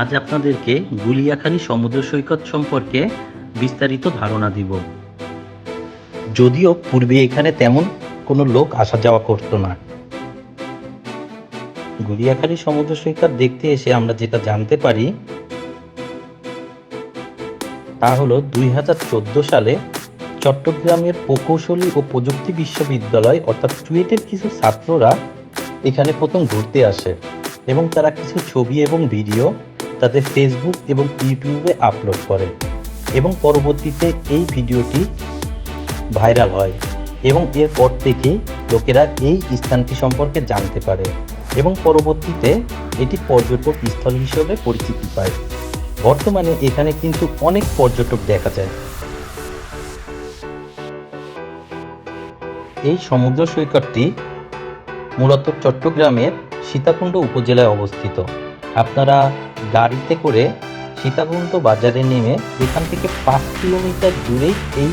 আজ আপনাদেরকে গুলিয়াখালী সমুদ্র সৈকত সম্পর্কে বিস্তারিত ধারণা দিব। যদিও পূর্বে এখানে তেমন কোনো লোক আসা যাওয়া করতো না। গুলিয়াখালী সমুদ্র সৈকত দেখতে এসে আমরা যেটা জানতে পারি, তা হলো দুই হাজার চোদ্দ সালে চট্টগ্রামের প্রকৌশলী ও প্রযুক্তি বিশ্ববিদ্যালয়, অর্থাৎ চুয়েটের কিছু ছাত্ররা এখানে প্রথম ঘুরতে আসে এবং তারা কিছু ছবি এবং ভিডিও তাদের ফেসবুক এবং ইউটিউবে আপলোড করে এবং পরবর্তীতে এই ভিডিওটি ভাইরাল হয় এবং এরপর থেকে লোকেরা এই স্থানটি সম্পর্কে জানতে পারে এবং পরবর্তীতে এটি পর্যটক স্থল হিসেবে পরিচিতি পায়। বর্তমানে এখানে কিন্তু অনেক পর্যটক দেখা যায়। এই সমুদ্র সৈকতটি মূলত চট্টগ্রামের সীতাকুণ্ড উপজেলায় অবস্থিত। আপনারা গাড়িতে করে সীতাকুণ্ড বাজারে নেমে এখান থেকে পাঁচ কিলোমিটার দূরেই এই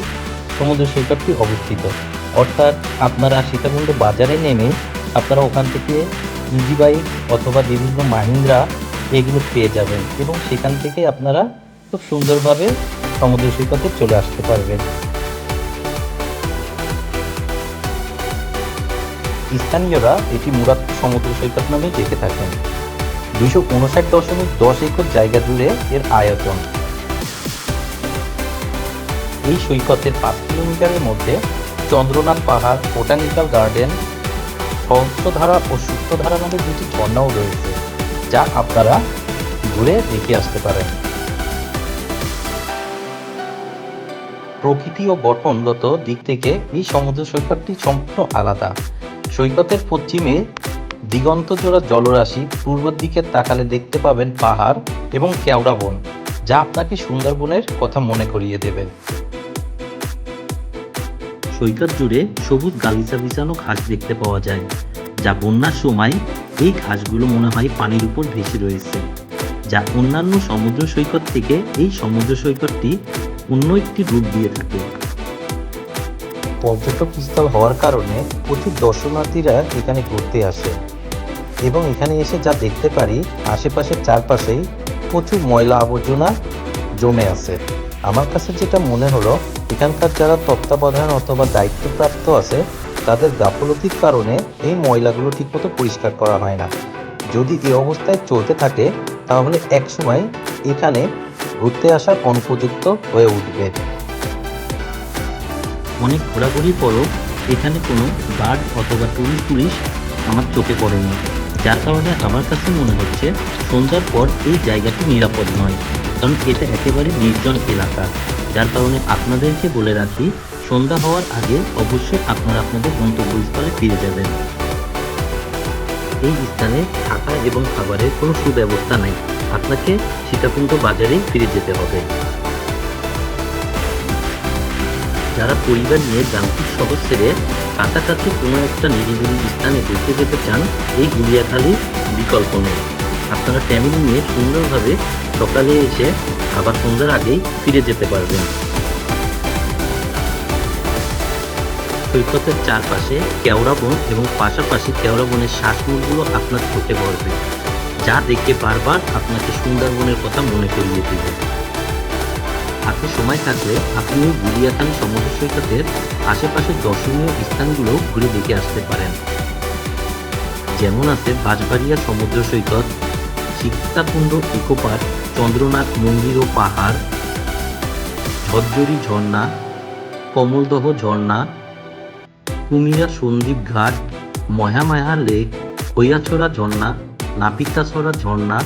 সমুদ্র সৈকতটি অবস্থিত। অর্থাৎ আপনারা সীতাকুণ্ড বাজারে নেমে আপনারা ওখান থেকে ইজি বাইক অথবা বিভিন্ন মাহিন্দ্রা এগুলো পেয়ে যাবেন এবং সেখান থেকে আপনারা খুব সুন্দরভাবে সমুদ্র সৈকতে চলে আসতে পারবেন। স্থানীয়রা এটি মুরাদপুর সমুদ্র সৈকত নামে ডেকে থাকেন। দুইশো উনষাট দশমিক দশ একর জায়গা জুড়ে এর আয়তন। এই সৈকতের পাঁচ কিলোমিটারের মধ্যে চন্দ্রনাথ পাহাড়, বোটানিক্যাল গার্ডেন সহস্রধারা ও সূত্রধারা নামে দুটি ঝর্ণাও রয়েছে, যা আপনারা ঘুরে দেখে আসতে পারেন। প্রকৃতি ও গঠনগত দিক থেকে এই সমুদ্র সৈকতটি সম্পূর্ণ আলাদা। সৈকতের পশ্চিমে দিগন্তজোড়া জলরাশি পূর্বের দিকে তাকালে দেখতে পাবেন পাহাড় এবং কেওড়া বন, যা আপনাকে সুন্দরবনের কথা মনে করিয়ে দেবে। সৈকত জুড়ে সবুজ গালিচা বিছানো ঘাস দেখতে পাওয়া যায়, যা বন্যার সময় এই ঘাসগুলো মনে হয় পানির উপর ভেসে রয়েছে, যা অন্যান্য সমুদ্র সৈকত থেকে এই সমুদ্র সৈকতটি অন্য একটি রূপ দিয়ে থাকে। পর্যটক স্থল হওয়ার কারণে প্রচুর দর্শনার্থীরা এখানে ঘুরতে আসে। এবং এখানে এসে যা দেখতে পারি, আশেপাশের চারপাশেই প্রচুর ময়লা আবর্জনা জমে আছে। আমার কাছে যেটা মনে হলো, এখানকার যারা তত্ত্বাবধান অথবা দায়িত্বপ্রাপ্ত আছে, তাদের গাফলতির কারণে এই ময়লাগুলো ঠিকমতো পরিষ্কার করা হয় না। যদি এই অবস্থায় চলতে থাকে, তাহলে একসময় এখানে ঘুরতে আসার অনুপযুক্ত হয়ে উঠবে। অনেক ঘোরাঘুরির পরও এখানে কোনো গার্ড অথবা টুরিস্ট পুলিশ আমার চোখে পড়েনি। যার কারণে আমার কাছে মনে হচ্ছে সন্ধ্যার পর এই জায়গাটি নিরাপদ নয়, কারণ এটা একেবারে নির্জন এলাকা। যার কারণে আপনাদেরকে বলে রাখি, সন্ধ্যা হওয়ার আগে অবশ্যই আপনারা আপনাদের গন্তব্যস্থলে ফিরে যাবেন। এই স্থানে থাকা এবং খাবারের কোনো সুব্যবস্থা নাই। আপনাকে সীতাকুণ্ড বাজারেই ফিরে যেতে হবে। যারা পরিবার নিয়ে যান্ত্রিক শহর ছেড়ে কাছাকাছি কোনো একটা নিরিবিলি স্থানে ঘুরতে যেতে চান, এই গুলিয়াখালী বিকল্প নেই। আপনারা ফ্যামিলি নিয়ে সুন্দরভাবে সকালে এসে আবার সন্ধ্যার আগেই ফিরে যেতে পারবেন। সৈকতের চারপাশে কেওড়া বন এবং পাশাপাশি কেওড়া বনের শ্বাসমূলগুলো আপনার চোখে পড়বে। যা দেখে বারবার আপনাকে সুন্দরবনের কথা মনে করিয়ে দেবে। আপনি সময় থাকলে আপনি এই গুলিয়াখালী সমুদ্র সৈকতের আশেপাশের দর্শনীয় স্থানগুলো ঘুরে দেখে আসতে পারেন। যেমন আছে বাঁশবাড়িয়া সমুদ্র সৈকত সীতাকুণ্ড ইকো পার্ক চন্দ্রনাথ মন্দির ও পাহাড় ঝরঝরি ঝর্ণা, কমলদহ ঝর্ণা, কুমিরা সন্দ্বীপ ঘাট, মহামায়া লেক, হইয়াছড়া ঝর্ণা, নাপিতাছড়া ঝর্ণা,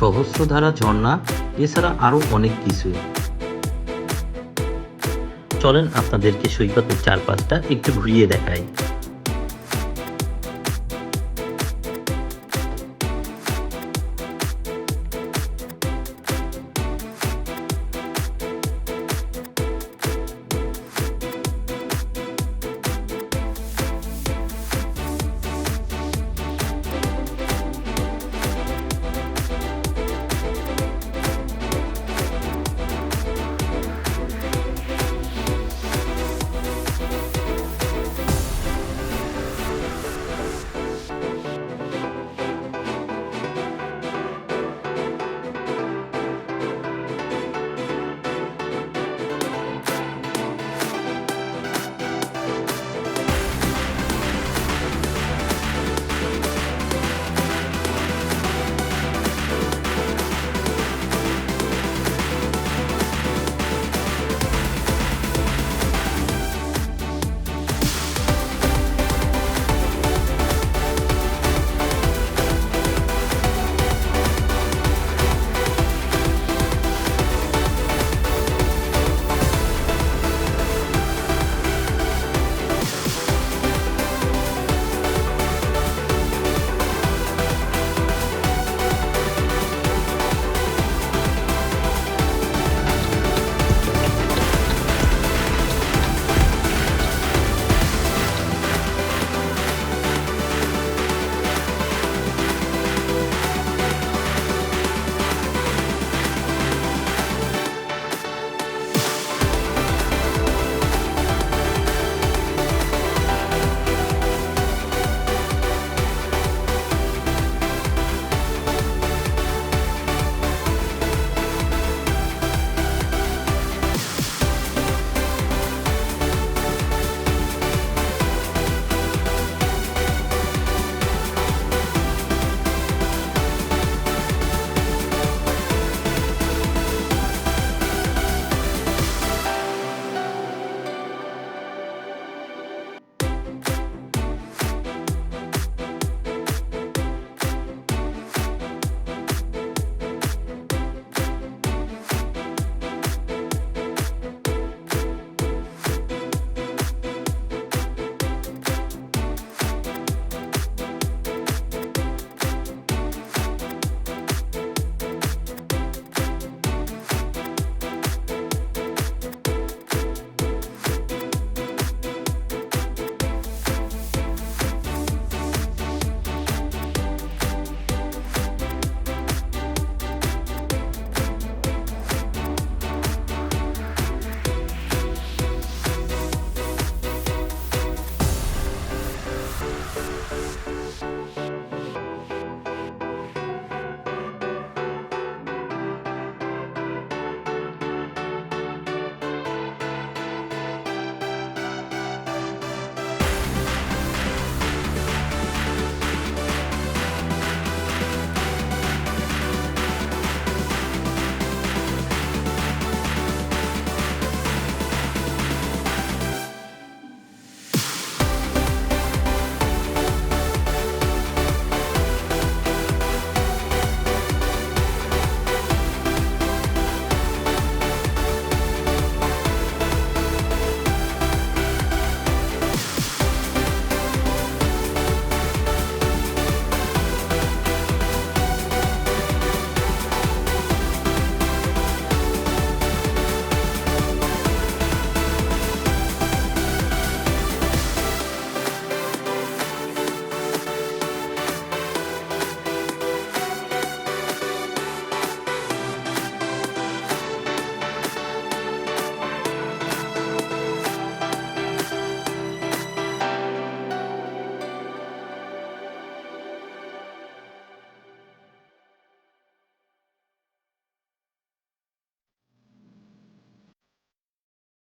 সহস্রধারা ঝর্ণা, এছাড়া আরও অনেক কিছু চলেন আপনাদেরকে সৈকতের চারপাশটা একটু ঘুরিয়ে দেখাই।